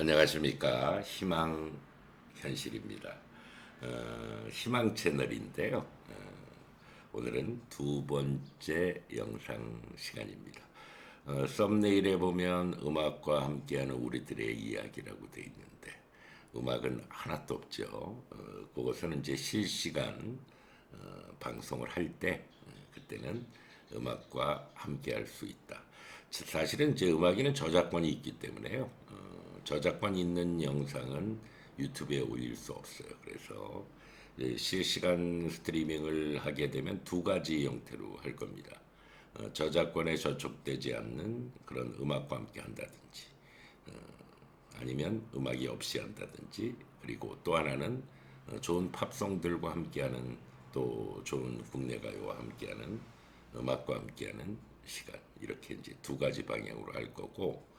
안녕하십니까 희망 현실입니다. 어, 희망 채널인데요. 어, 오늘은 두 번째 영상 시간입니다. 어, 썸네일에 보면 음악과 함께하는 우리들의 이야기라고 되어 있는데 음악은 하나도 없죠. 어, 그것은 이제 실시간 어, 방송을 할 때 그때는 음악과 함께할 수 있다. 사실은 제 음악에는 저작권이 있기 때문에요. 어, 저작권 있는 영상은 유튜브에 올릴 수 없어요. 그래서 실시간 스트리밍을 하게 되면 두 가지 형태로 할 겁니다. 어, 저작권에 저촉되지 않는 그런 음악과 함께 한다든지, 어, 아니면 음악이 없이 한다든지, 그리고 또 하나는 어, 좋은 팝송들과 함께하는 또 좋은 국내 가요와 함께하는 음악과 함께하는 시간 이렇게 이제 두 가지 방향으로 할 거고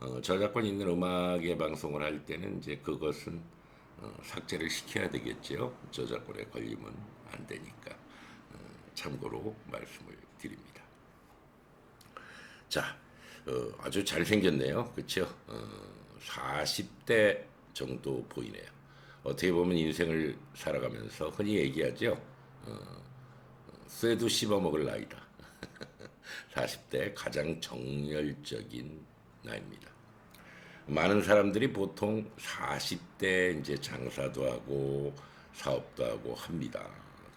어, 저작권 있는 음악의 방송을 할 때는 이제 그것은 어, 삭제를 시켜야 되겠죠. 저작권에 걸리면 안 되니까 어, 참고로 말씀을 드립니다. 자, 어, 아주 잘 생겼네요. 그렇죠? 어, 40대 정도 보이네요. 어떻게 보면 인생을 살아가면서 흔히 얘기하죠. 어, 쇠도 씹어 먹을 나이다. 40대 가장 정열적인 나이입니다. 많은 사람들이 보통 40대 이제 장사도 하고 사업도 하고 합니다.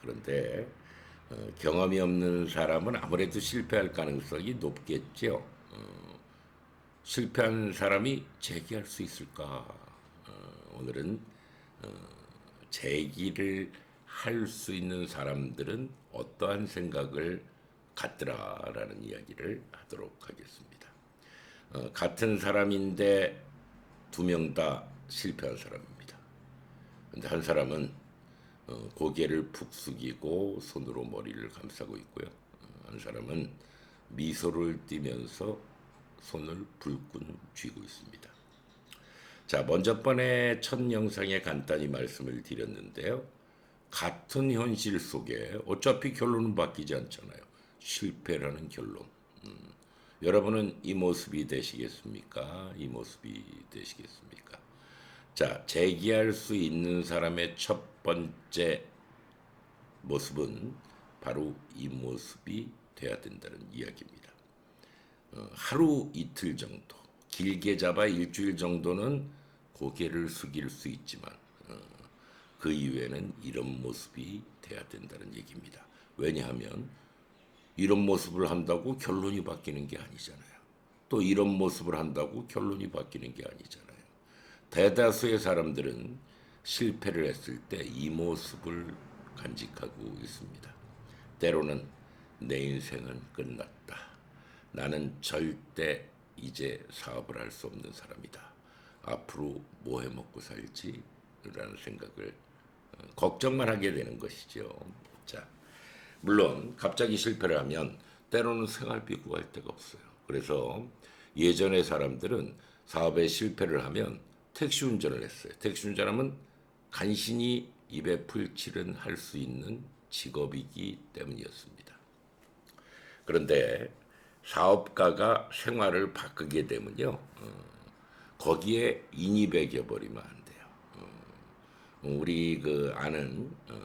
그런데 어, 경험이 없는 사람은 아무래도 실패할 가능성이 높겠죠. 어, 실패한 사람이 재기할 수 있을까? 어, 오늘은 어, 재기를 할 수 있는 사람들은 어떠한 생각을 갖더라라는 이야기를 하도록 하겠습니다. 어, 같은 사람인데 두 명 다 실패한 사람입니다. 근데 한 사람은 어, 고개를 푹 숙이고 손으로 머리를 감싸고 있고요. 어, 한 사람은 미소를 띠면서 손을 불끈 쥐고 있습니다. 자, 먼저 번에 첫 영상에 간단히 말씀을 드렸는데요. 같은 현실 속에 어차피 결론은 바뀌지 않잖아요. 실패라는 결론. 음, 여러분은 이 모습이 되시겠습니까? 이 모습이 되시겠습니까? 자, 재기할 수 있는 사람의 첫 번째 모습은 바로 이 모습이 돼야 된다는 이야기입니다. 어, 하루 이틀 정도, 길게 잡아 일주일 정도는 고개를 숙일 수 있지만 어, 그 이후에는 이런 모습이 돼야 된다는 얘기입니다. 왜냐하면 이런 모습을 한다고 결론이 바뀌는 게 아니잖아요. 또 이런 모습을 한다고 결론이 바뀌는 게 아니잖아요. 대다수의 사람들은 실패를 했을 때 이 모습을 간직하고 있습니다. 때로는 내 인생은 끝났다. 나는 절대 이제 사업을 할 수 없는 사람이다. 앞으로 뭐 해 먹고 살지? 라는 생각을 어, 걱정만 하게 되는 것이죠. 자, 물론 갑자기 실패를 하면 때로는 생활비 구할 데가 없어요. 그래서 예전의 사람들은 사업에 실패를 하면 택시 운전을 했어요. 택시 운전하면 간신히 입에 풀칠은 할 수 있는 직업이기 때문이었습니다. 그런데 사업가가 생활을 바꾸게 되면요, 어, 거기에 인이 배겨버리면 안 돼요. 어, 우리 그 아는 어,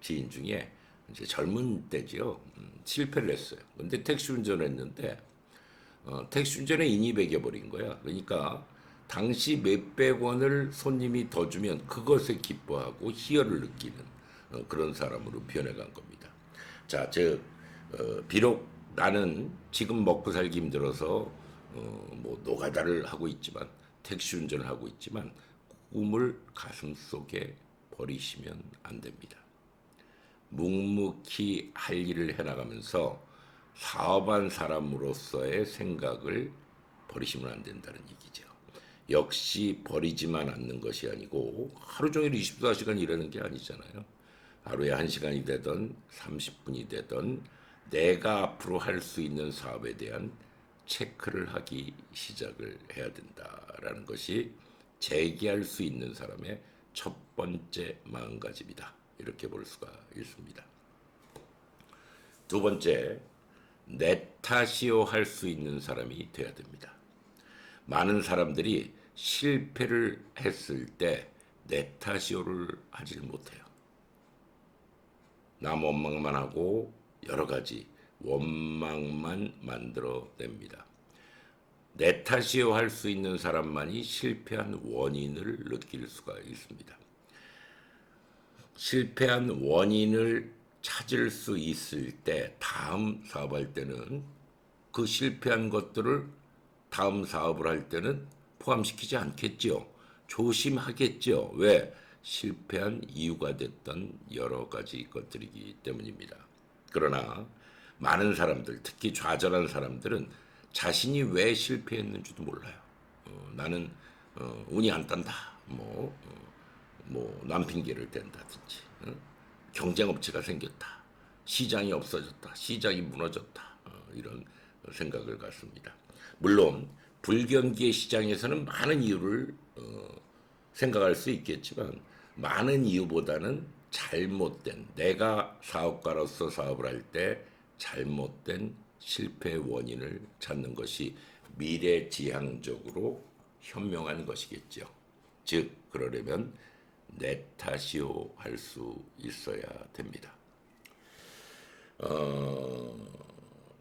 지인 중에 이제 젊은 때지요. 음, 실패를 했어요. 근데 택시 운전을 했는데 어, 택시 운전에 인이 배겨버린 거야. 그러니까 당시 몇백 원을 손님이 더 주면 그것에 기뻐하고 희열을 느끼는 어, 그런 사람으로 변해간 겁니다. 자, 즉 어, 비록 나는 지금 먹고 살기 힘들어서 어, 뭐 노가다를 하고 있지만 택시 운전을 하고 있지만 꿈을 가슴 속에 버리시면 안 됩니다. 묵묵히 할 일을 해나가면서 사업한 사람으로서의 생각을 버리시면 안 된다는 얘기죠. 역시 버리지만 않는 것이 아니고 하루 종일 24시간 일하는 게 아니잖아요. 하루에 1시간이 되던 30분이 되던 내가 앞으로 할 수 있는 사업에 대한 체크를 하기 시작을 해야 된다라는 것이 재기할 수 있는 사람의 첫 번째 마음가짐이다. 이렇게 볼 수가 있습니다. 두 번째, 내 탓이요 할 수 있는 사람이 돼야 됩니다. 많은 사람들이 실패를 했을 때 내 탓이오를 하질 못해요. 남 원망만 하고 여러 가지 원망만 만들어냅니다. 내 탓이요 할 수 있는 사람만이 실패한 원인을 느낄 수가 있습니다. 실패한 원인을 찾을 수 있을 때 다음 사업할 때는 그 실패한 것들을 다음 사업을 할 때는 포함시키지 않겠지요. 조심하겠죠. 왜? 실패한 이유가 됐던 여러 가지 것들이기 때문입니다. 그러나 많은 사람들, 특히 좌절한 사람들은 자신이 왜 실패했는지도 몰라요. 어, 나는 어, 운이 안 딴다. 뭐, 어, 뭐 남 핑계를 댄다든지 어? 경쟁업체가 생겼다. 시장이 없어졌다. 시장이 무너졌다. 어, 이런 생각을 갖습니다. 물론 불경기의 시장에서는 많은 이유를 어, 생각할 수 있겠지만 많은 이유보다는 잘못된 내가 사업가로서 사업을 할 때 잘못된 실패 원인을 찾는 것이 미래지향적으로 현명한 것이겠죠. 즉 그러려면 내 탓이요 할수 있어야 됩니다. 어,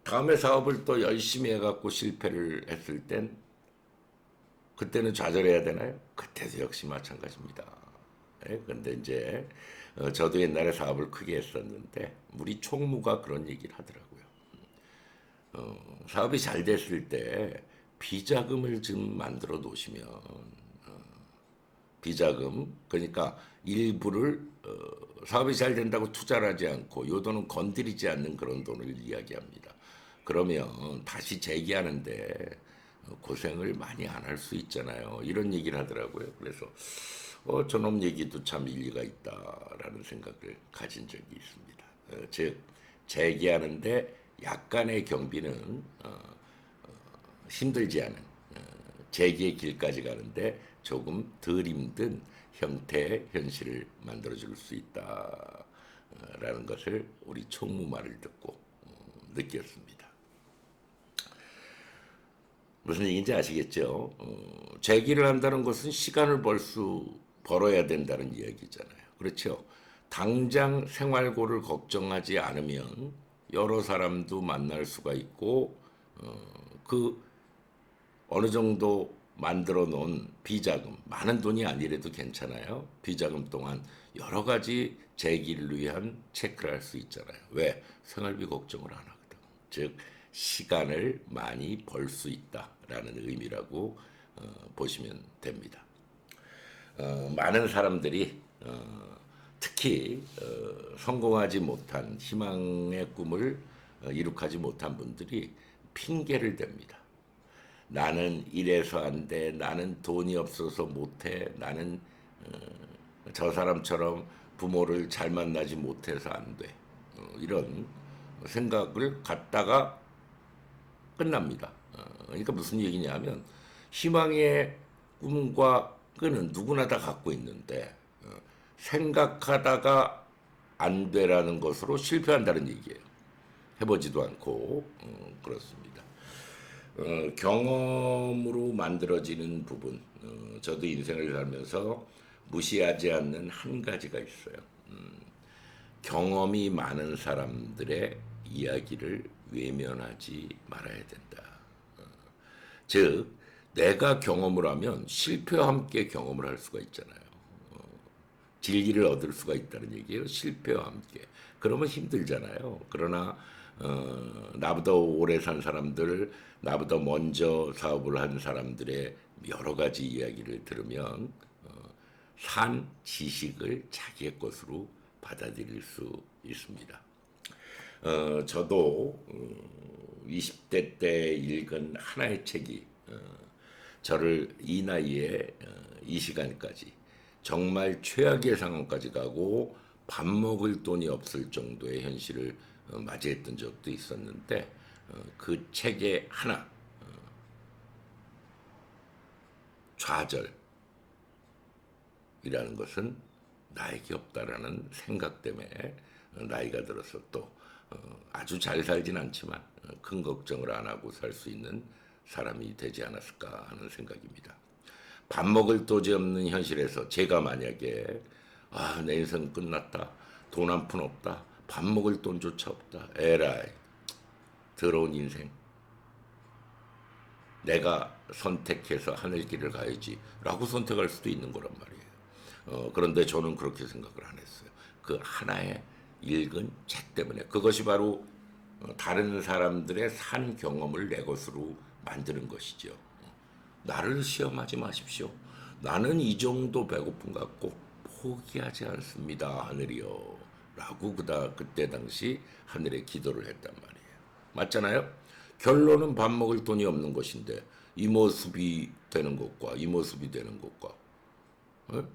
다음에 사업을 또 열심히 해갖고 실패를 했을 땐 그때는 좌절해야 되나요? 그때도 역시 마찬가지입니다. 예, 근데 이제 어, 저도 옛날에 사업을 크게 했었는데 우리 총무가 그런 얘기를 하더라고요. 어, 사업이 잘 됐을 때 비자금을 좀 만들어 놓으시면 어, 비자금 그러니까 일부를 어, 사업이 잘 된다고 투자를 하지 않고 요 돈은 건드리지 않는 그런 돈을 이야기합니다. 그러면 다시 재기하는데 어, 고생을 많이 안 할 수 있잖아요. 이런 얘기를 하더라고요. 그래서 어, 저놈 얘기도 참 일리가 있다라는 생각을 가진 적이 있습니다. 어, 즉 재기하는데 약간의 경비는 어, 어, 힘들지 않은 어, 재기의 길까지 가는데 조금 덜 힘든 형태의 현실을 만들어 줄 수 있다라는 것을 우리 총무 말을 듣고 어, 느꼈습니다. 무슨 얘기인지 아시겠죠? 어, 재기를 한다는 것은 시간을 벌 수 벌어야 된다는 이야기잖아요. 그렇죠? 당장 생활고를 걱정하지 않으면 여러 사람도 만날 수가 있고 어, 그 어느 정도 만들어 놓은 비자금 많은 돈이 아니래도 괜찮아요. 비자금 동안 여러 가지 재기를 위한 체크를 할 수 있잖아요. 왜 생활비 걱정을 안 하거든. 즉 시간을 많이 벌 수 있다라는 의미라고 어, 보시면 됩니다. 어, 많은 사람들이 어, 특히 어, 성공하지 못한 희망의 꿈을 어, 이룩하지 못한 분들이 핑계를 댑니다. 나는 이래서 안 돼. 나는 돈이 없어서 못 해. 나는 어, 저 사람처럼 부모를 잘 만나지 못해서 안 돼. 어, 이런 생각을 갖다가 끝납니다. 어, 그러니까 무슨 얘기냐면 희망의 꿈과 끈은 누구나 다 갖고 있는데 어, 생각하다가 안 되라는 것으로 실패한다는 얘기예요. 해보지도 않고 어, 그렇습니다. 어, 경험으로 만들어지는 부분, 어, 저도 인생을 살면서 무시하지 않는 한 가지가 있어요. 음, 경험이 많은 사람들의 이야기를 외면하지 말아야 된다. 어, 즉, 내가 경험을 하면 실패와 함께 경험을 할 수가 있잖아요. 어, 진리를 얻을 수가 있다는 얘기예요. 실패와 함께. 그러면 힘들잖아요. 그러나 어, 나보다 오래 산 사람들, 나보다 먼저 사업을 한 사람들의 여러 가지 이야기를 들으면 어, 산 지식을 자기의 것으로 받아들일 수 있습니다. 어, 저도 어, 20대 때 읽은 하나의 책이 어, 저를 이 나이에 어, 이 시간까지 정말 최악의 상황까지 가고 밥 먹을 돈이 없을 정도의 현실을 어, 맞이했던 적도 있었는데 어, 그 책의 하나 어, 좌절이라는 것은 나에게 없다라는 생각 때문에 어, 나이가 들어서 또 어, 아주 잘 살진 않지만 어, 큰 걱정을 안 하고 살 수 있는 사람이 되지 않았을까 하는 생각입니다. 밥 먹을 도지 없는 현실에서 제가 만약에 아 내 인생 끝났다 돈 한 푼 없다 밥 먹을 돈조차 없다 에라이 더러운 인생 내가 선택해서 하늘 길을 가야지 라고 선택할 수도 있는 거란 말이에요. 어, 그런데 저는 그렇게 생각을 안 했어요. 그 하나의 읽은 책 때문에 그것이 바로 어, 다른 사람들의 산 경험을 내 것으로 만드는 것이죠. 어, 나를 시험하지 마십시오. 나는 이 정도 배고픔 갖고 포기하지 않습니다, 하늘이요. 라고 그다 그때 당시 하늘에 기도를 했단 말이에요. 맞잖아요? 결론은 밥 먹을 돈이 없는 것인데 이 모습이 되는 것과 이 모습이 되는 것과 어?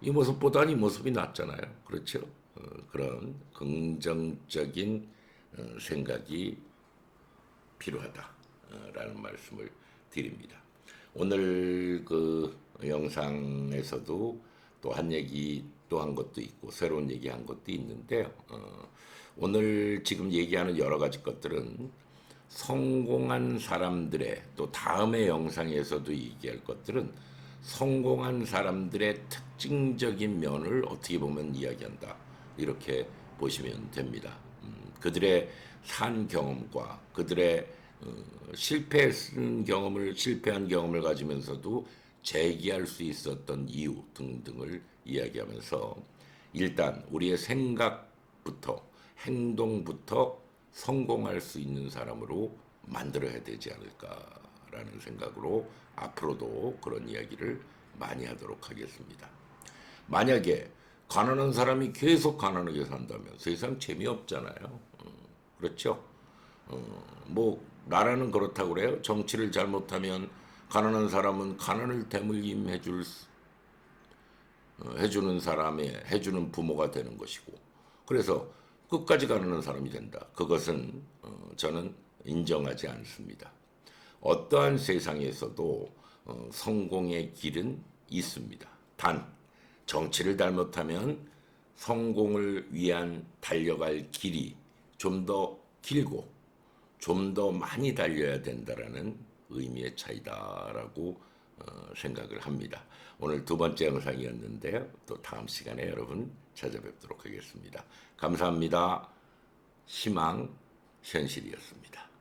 이 모습보다는 이 모습이 낫잖아요. 그렇죠? 어, 그런 긍정적인 어, 생각이 필요하다라는 말씀을 드립니다. 오늘 그 영상에서도 또 한 얘기 또 한 것도 있고 새로운 얘기 한 것도 있는데요. 어, 오늘 지금 얘기하는 여러 가지 것들은 성공한 사람들의 또 다음의 영상에서도 얘기할 것들은 성공한 사람들의 특징적인 면을 어떻게 보면 이야기한다. 이렇게 보시면 됩니다. 음, 그들의 산 경험과 그들의 어, 실패한 경험을 실패한 경험을 가지면서도 재기할 수 있었던 이유 등등을 이야기하면서 일단 우리의 생각부터 행동부터 성공할 수 있는 사람으로 만들어야 되지 않을까라는 생각으로 앞으로도 그런 이야기를 많이 하도록 하겠습니다. 만약에 가난한 사람이 계속 가난하게 산다면 세상 재미없잖아요. 어, 그렇죠? 어, 뭐 나라는 그렇다고 그래요. 정치를 잘못하면 가난한 사람은 가난을 대물림해 줄 어, 해주는 사람의 해주는 부모가 되는 것이고 그래서 끝까지 가는 사람이 된다. 그것은 어, 저는 인정하지 않습니다. 어떠한 세상에서도 어, 성공의 길은 있습니다. 단 정치를 잘못하면 성공을 위한 달려갈 길이 좀 더 길고 좀 더 많이 달려야 된다라는 의미의 차이다라고 어, 생각을 합니다. 오늘 두 번째 영상이었는데요. 또 다음 시간에 여러분 찾아뵙도록 하겠습니다. 감사합니다. 희망 현실이었습니다.